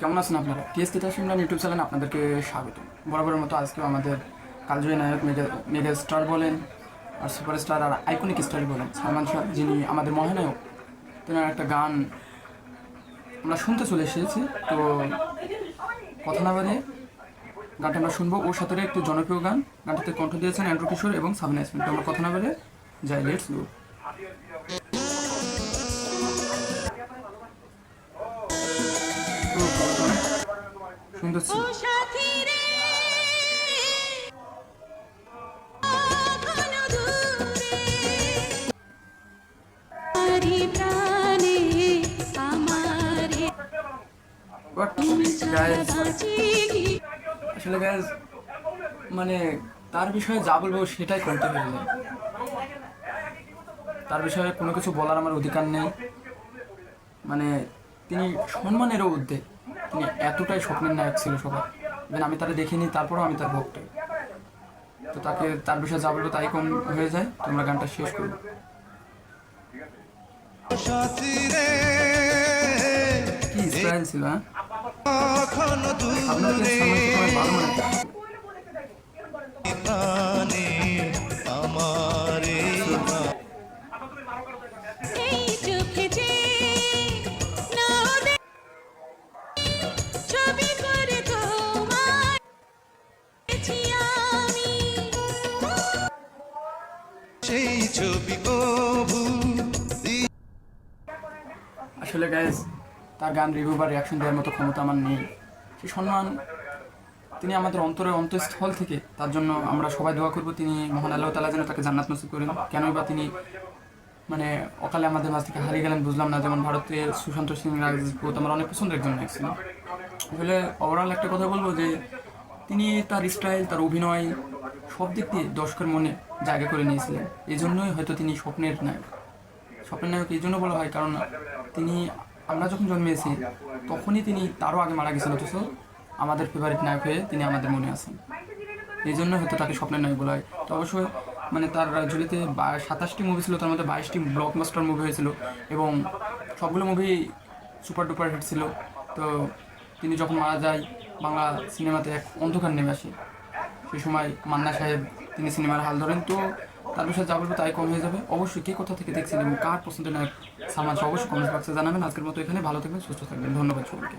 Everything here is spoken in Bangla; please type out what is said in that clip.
কেমন আছেন আপনারা? টিএস তিতাস ইমরান ইউটিউব চ্যানেলে আপনাদেরকে স্বাগত বরাবরের মতো আজকেও আমাদের কালজয়ী নায়ক মেগা মেগা স্টার বলেন আর সুপারস্টার আর আইকনিক স্টার বলেন সালমান শাহ, যিনি আমাদের মহানায়ক। তেনার একটা গান আমরা শুনতে চলে এসেছি। তো কথা না বাদে গানটা আমরা শুনব। ওর সাথে একটি জনপ্রিয় গান। গানটাতে কণ্ঠ দিয়েছেন অ্যান্ড্রু কিশোর এবং সাবিনা ইসমিন তো আমরা কথা না বলে যাই লেটস গো গি আসলে গাইজ মানে তার বিষয়ে যা বলব সেটাই করতে যায় তার বিষয়ে কোনো কিছু বলার আমার অধিকার নেই। মানে তিনি সম্মানেরও তিনি এতটাই স্বপ্নের নায়ক ছিল সবার। ইভেন আমি তারা দেখিনি, তারপরও আমি তার ভক্ত। তো তাকে, তার বিষয়ে যা বলব তাই কম হয়ে যায়, তোমরা গানটা শেষ করো। কি ছিল হ্যাঁ? মনে আসলে গাইজ তার গান রিভিউ বা রিয়াকশন দেওয়ার মতো ক্ষমতা আমার নেই। সে সম্মান তিনি আমাদের অন্তরের অন্তঃস্থল থেকে, তার জন্য আমরা সবাই দোয়া করব তিনি মহান আল্লাহ তালা যেন তাকে জান্নাত নসিব করেন। কেনই বা তিনি মানে অকালে আমাদের মাঝ থেকে হারিয়ে গেলেন, বুঝলাম না। যেমন ভারতের সুশান্ত সিং রাজপুত আমার অনেক পছন্দের একজন নায়ক ছিলেন আসলে ওভারঅল একটা কথা বলব যে, তিনি তার স্টাইল তার অভিনয় সব দিক দিয়ে দর্শকের মনে জায়গা করে নিয়েছিলেন। এই জন্যই হয়তো তিনি স্বপ্নের নায়ক। স্বপ্নের নায়ক এই জন্য বলা হয়, কারণ তিনি, আমরা যখন জন্মেছি, তখনই তিনি তারও আগে মারা গেছেন অথচ আমাদের ফেভারিট নায়ক হয়ে তিনি আমাদের মনে আছেন। এই জন্য হয়তো তাকে স্বপ্নের নায়ক বলা হয়। তো অবশ্যই মানে তার ঝুলিতে সাতাশটি মুভি ছিল, তার মধ্যে বাইশটি ব্লকবাস্টার মুভি হয়েছিল এবং সবগুলো মুভি সুপার ডুপার হিট ছিল। তো তিনি যখন মারা যায়, বাংলা সিনেমাতে এক অন্ধকার নেমে আসে। সেই সময় মান্না সাহেব, তিনি সিনেমার হাল ধরেন, তো তার বিষয়ে যা বলব তাই কম হয়ে যাবে। অবশ্যই কে কোথা থেকে দেখছেন এবং কার পছন্দের নায়ক সালমান অবশ্যই কমেন্ট বক্সে জানাবেন। আজকের মতো এখানে, ভালো থাকবেন, সুস্থ থাকবেন। ধন্যবাদ সবাইকে।